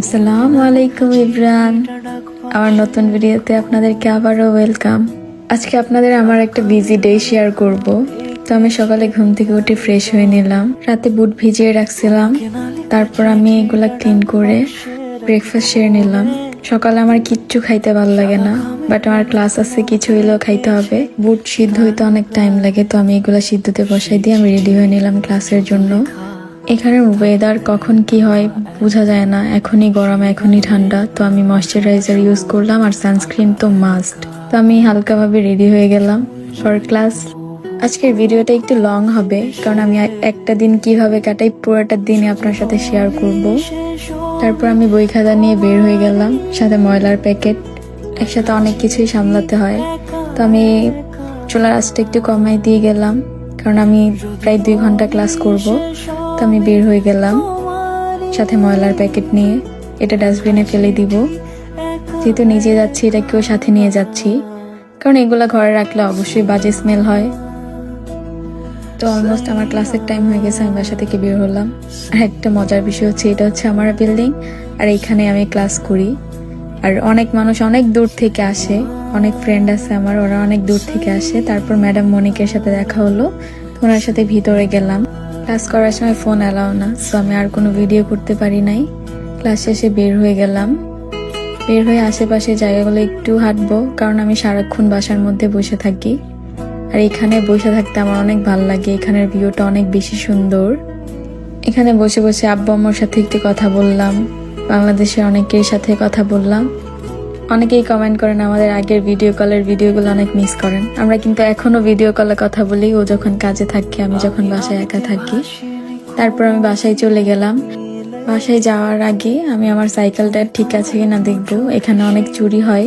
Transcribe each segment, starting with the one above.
আসসালামু আলাইকুম ইব্রান আমার নতুন ভিডিওতে আপনাদেরকে আবারও ওয়েলকাম। আজকে আপনাদের আমার একটা বিজি ডে শেয়ার করব। তো আমি সকালে ঘুম থেকে উঠে ফ্রেশ হয়ে নিলাম। রাতে বুট ভিজিয়ে রাখছিলাম। তারপর আমি এগুলা ক্লিন করে ব্রেকফাস্ট সেরে নিলাম। সকালে আমার কিচ্ছু খাইতে ভালো লাগে না, বাট আমার ক্লাস আছে কিছু হইলেও খাইতে হবে। বুট সিদ্ধ হইতে অনেক টাইম লাগে, তো আমি এগুলা সিদ্ধতে বসাই দিয়ে আমি রেডি হয়ে নিলাম ক্লাসের জন্য। এখানে ওয়েদার কখন কি হয় বোঝা যায় না, এখনই গরম, এখনই ঠান্ডা। তো আমি ময়শ্চারাইজার ইউজ করলাম আর সানস্ক্রিন তো মাস্ট তো আমি হালকাভাবে রেডি হয়ে গেলাম ফর ক্লাস আজকের ভিডিওটা একটু লং হবে, কারণ আমি একটা দিন কীভাবে কাটাই পুরোটা দিন আপনার সাথে শেয়ার করব। তারপর আমি বই খাতা নিয়ে বের হয়ে গেলাম, সাথে ময়লার প্যাকেট একসাথে অনেক কিছুই সামলাতে হয়। তো আমি চুলার আঁচটা একটু কমাই দিয়ে গেলাম, কারণ আমি প্রায় দুই ঘণ্টা ক্লাস করব। তো আমি বের হয়ে গেলাম। সাথে ময়লার প্যাকেট নিয়ে এটা ডাস্টবিনে ফেলে দিব। যেহেতু নিজে যাচ্ছি এটাকেও সাথে নিয়ে যাচ্ছি। কারণ এগুলো ঘরে রাখলে অবশ্যই বাজে স্মেল হয়। তো অলমোস্ট আমার ক্লাসের টাইম হয়ে গেছে, আমি বাসা থেকে বের হলাম। আর একটা মজার বিষয় হচ্ছে, এটা হচ্ছে আমার বিল্ডিং আর এইখানে আমি ক্লাস করি। আর অনেক মানুষ অনেক দূর থেকে আসে, অনেক ফ্রেন্ড আছে আমার, ওরা অনেক দূর থেকে আসে। তারপর ম্যাডাম মনিকের সাথে দেখা হলো ওনার সাথে ভিতরে গেলাম। ক্লাস করার সময় ফোন অ্যালাও না সো আমি আর কোনো ভিডিও করতে পারি নাই। ক্লাস শেষে বের হয়ে গেলাম। বের হয়ে আশেপাশে জায়গাগুলো একটু হাঁটবো, কারণ আমি সারাক্ষণ বাসার মধ্যে বসে থাকি। আর এখানে বসে থাকতে আমার অনেক ভালো লাগে, এখানের ভিউটা অনেক বেশি সুন্দর। এখানে বসে বসে আব্বু আম্মুর সাথে একটু কথা বললাম, বাংলাদেশের অনেকের সাথে কথা বললাম। অনেকেই কমেন্ট করেন, আমাদের আগের ভিডিও কলের ভিডিওগুলো অনেক মিস করেন। আমরা কিন্তু এখনও ভিডিও কলে কথা বলি, ও যখন কাজে থাকে, আমি যখন বাসায় একা থাকি। তারপর আমি বাসায় চলে গেলাম। বাসায় যাওয়ার আগে আমি আমার সাইকেলটা ঠিক আছে কিনা দেখব। এখানে অনেক চুরি হয়।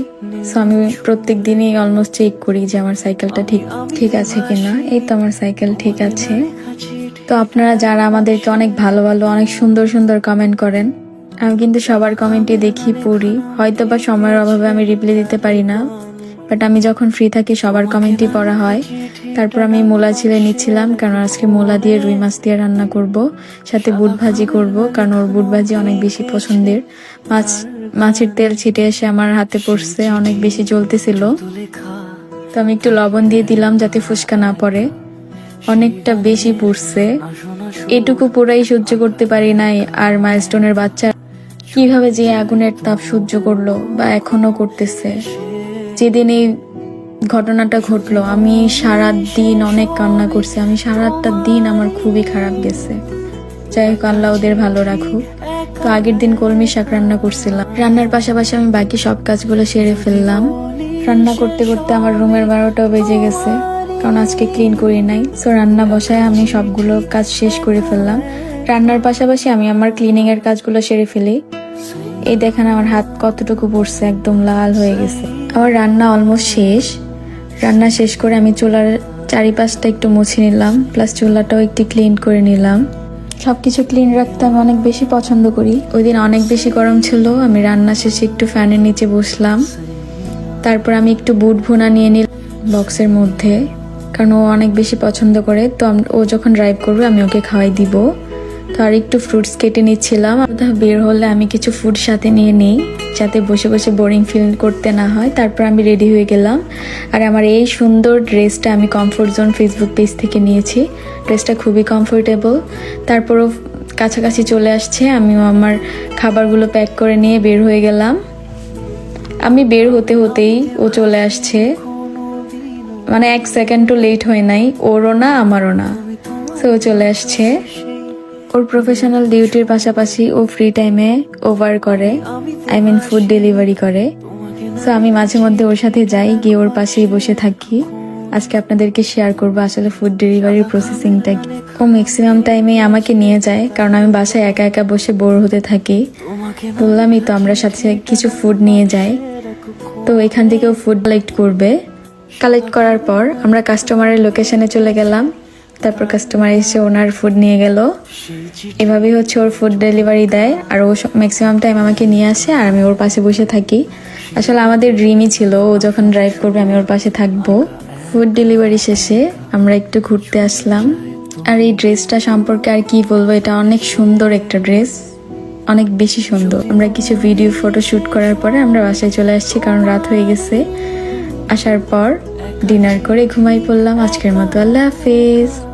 সো আমি প্রত্যেক দিনই অলমোস্ট চেক করি যে আমার সাইকেলটা ঠিক ঠিক আছে কিনা। এই তো আমার সাইকেল ঠিক আছে। তো আপনারা যারা আমাদেরকে অনেক ভালো ভালো, অনেক সুন্দর সুন্দর কমেন্ট করেন আমি কিন্তু সবার কমেন্টই দেখি পড়ি। হয়তো বা সময়ের অভাবে আমি রিপ্লাই দিতে পারি না বাট আমি যখন ফ্রি থাকি সবার কমেন্টই পড়া হয়। তারপর আমি মূলা ছিলে নিচ্ছিলাম, কারণ আজকে মূলা দিয়ে রুই মাছ দিয়ে রান্না করব, সাথে বুট ভাজি করব, কারণ ওর বুট ভাজি অনেক বেশি পছন্দের। মাছ, মাছের তেল ছিটে এসে আমার হাতে পড়ছে, অনেক বেশি জ্বলতেছিল। তো আমি একটু লবণ দিয়ে দিলাম যাতে ফুসকা না পড়ে। অনেকটা বেশি পড়ছে। এটুকু পুরাই সহ্য করতে পারি নাই, আর মাইলস্টোনের বাচ্চা কীভাবে যে আগুনের তাপ সহ্য করল বা এখনও করতেছে। যেদিন এই ঘটনাটা ঘটলো, আমি সারা দিন অনেক কান্না করছি। আমি সারাটা দিন আমার খুবই খারাপ গেছে। যাই হোক, আল্লাহ ওদের ভালো রাখুক। তো আগের দিন কলমি শাক রান্না করছিলাম। রান্নার পাশাপাশি আমি বাকি সব কাজগুলো সেরে ফেললাম। রান্না করতে করতে আমার রুমের বারোটাও বেজে গেছে। কারণ আজকে ক্লিন করি নাই। সো রান্না বসায় আমি সবগুলো কাজ শেষ করে ফেললাম। রান্নার পাশাপাশি আমি আমার ক্লিনিং এর কাজগুলো সেরে ফেলি। এই দেখেন আমার হাত কতটুকু পড়ছে, একদম লাল হয়ে গেছে। আমার রান্না অলমোস্ট শেষ। রান্না শেষ করে আমি চুলার চারিপাশটা একটু মুছে নিলাম প্লাস চুলাটাও একটু ক্লিন করে নিলাম। সব কিছু ক্লিন রাখতে আমি অনেক বেশি পছন্দ করি। ওই দিন অনেক বেশি গরম ছিল, আমি রান্না শেষে একটু ফ্যানের নিচে বসলাম। তারপর আমি একটু বুট ভুনা নিয়ে নিলাম বক্সের মধ্যে, কারণ ও অনেক বেশি পছন্দ করে। তো ও যখন ড্রাইভ করবে, আমি ওকে খাওয়াই দিব। তো আর একটু ফ্রুটস কেটে নিচ্ছিলাম। কোথাও বের হলে আমি কিছু ফুড সাথে নিয়ে নিই, যাতে বসে বসে বোরিং ফিল করতে না হয়। তারপর আমি রেডি হয়ে গেলাম। আর আমার এই সুন্দর ড্রেসটা আমি কমফোর্ট জোন ফেসবুক পেজ থেকে নিয়েছি। ড্রেসটা খুবই কমফোর্টেবল তারপরও কাছাকাছি চলে আসছে। আমিও আমার খাবারগুলো প্যাক করে নিয়ে বের হয়ে গেলাম। আমি বের হতে হতেই ও চলে আসছে। মানে এক সেকেন্ডও লেট হয় নাই। ওরও না, আমারও না। সো ও চলে আসছে। ওর প্রফেশনাল ডিউটির পাশাপাশি ও ফ্রি টাইমে ওভার করে আই মিন ফুড ডেলিভারি করে। সো আমি মাঝে মধ্যে ওর সাথে যাই, গিয়ে ওর পাশেই বসে থাকি। আজকে আপনাদেরকে শেয়ার করব আসলে ফুড ডেলিভারির প্রসেসিংটা কি। ও ম্যাক্সিমাম টাইমে আমাকে নিয়ে যায়, কারণ আমি বাসায় একা একা বসে বোর হতে থাকি। বললামই তো আমরা সাথে কিছু ফুড নিয়ে যাই। তো এখান থেকেও ফুড কালেক্ট করবে। কালেক্ট করার পর আমরা কাস্টমারের লোকেশনে চলে গেলাম। তারপর কাস্টমার এসে ওনার ফুড নিয়ে গেল। এভাবেই হচ্ছে ওর ফুড ডেলিভারি দেয় আর ও ম্যাক্সিমাম টাইম আমাকে নিয়ে আসে আর আমি ওর পাশে বসে থাকি। আসলে আমাদের ড্রিমই ছিল ও যখন ড্রাইভ করবে আমি ওর পাশে থাকব। ফুড ডেলিভারি শেষে আমরা একটু ঘুরতে আসলাম। আর এই ড্রেসটা সম্পর্কে আর কি বলব, এটা অনেক সুন্দর একটা ড্রেস অনেক বেশি সুন্দর। আমরা কিছু ভিডিও ফটো শ্যুট করার পরে আমরা বাসায় চলে আসছি কারণ রাত হয়ে গেছে। আসার পর ডিনার করে ঘুমাই পড়লাম। আজকের মতো আল্লাহ হাফিজ।